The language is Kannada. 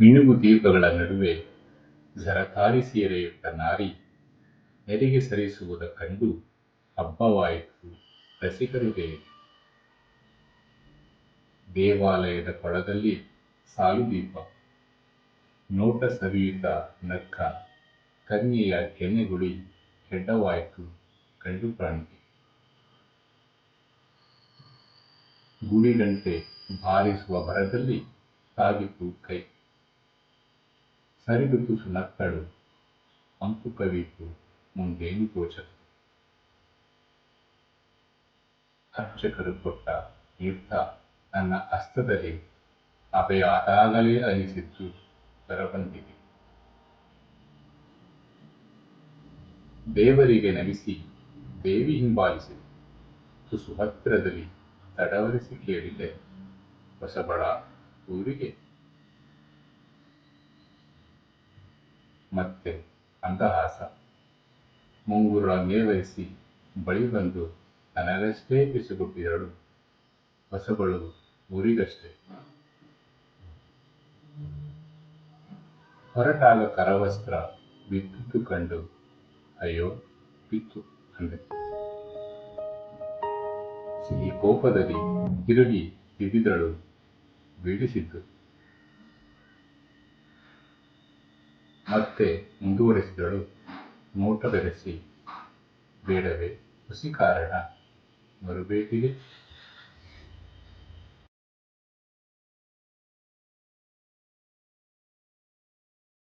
ಮಿನುಗು ದೀಪಗಳ ನಡುವೆ ಝರಕಾರಿ ಸೀರೆಯುಟ್ಟ ನಾರಿ ನೆರಿಗೆ ಸರಿಸುವುದ ಕಂಡು ಹಬ್ಬವಾಯಿತು ರಸಿಕರಿಗೆ. ದೇವಾಲಯದ ಕೊಳದಲ್ಲಿ ಸಾಲುದೀಪ ನೋಟ ಸವಿಯುತ್ತ ನಕ್ಕ, ಕನ್ಯೆಯ ಕೆನೆಗುಳಿ ಕೆಡ್ಡವಾಯಿತು ಕಂಡು ಪ್ರಾಣಿ. ಗುಡಿಗಂಟೆ ಬಾರಿಸುವ ಭರದಲ್ಲಿ ಸಾಗಿತು ಕೈ. ಸರಿದು ತುಸು ನಕ್ಕಳು ಅಂಕು ಕವಿತು ಮುಂದೇನು ಗೋಚರ. ಅರ್ಚಕರು ಕೊಟ್ಟ ತೀರ್ಥ ನನ್ನ ಹಸ್ತದಲ್ಲಿ ಅಭಯ ಅದಾಗಲೇ ಅನಿಸಿದ್ದು ಬರಬಂದಿದೆ ದೇವರಿಗೆ ನಮಿಸಿ ದೇವಿ ಹಿಂಬಾಲಿಸಿ ತುಸು ಹತ್ತಿರದಲ್ಲಿ ತಡವರಿಸಿ ಕೇಳಿದೆ ಹೊಸಬಳ ಊರಿಗೆ. ಮತ್ತೆ ಅಂದಹಾಸ ಮುಂಗುರ ನೇವರಿಸಿ ಬಳಿ ಬಂದು ನನಗಷ್ಟೇ ಪಿಸುಗುಟ್ಟಿದಳು ಹೊಸಗಳು ಊರಿಗಷ್ಟೇ. ಹೊರಟಾಗ ಕರವಸ್ತ್ರ ಬಿದ್ದಿದ್ದು ಕಂಡು, ಅಯ್ಯೋ, ಬಿತ್ತು ಅಂದೆ. ಸಿಹಿ ಕೋಪದಲ್ಲಿ ತಿರುಗಿ ತಿದ್ದಿದಳು, ಬೀಳಿಸಿದ್ದು. ಮತ್ತೆ ಮುಂದುವರೆಸಿದಳು. ನೋಟ ಬೆರೆಸಿ ಬೇಡವೇ. ಹುಸಿ ಕಾರಣ ಮರುಬೇಟಿಗೆ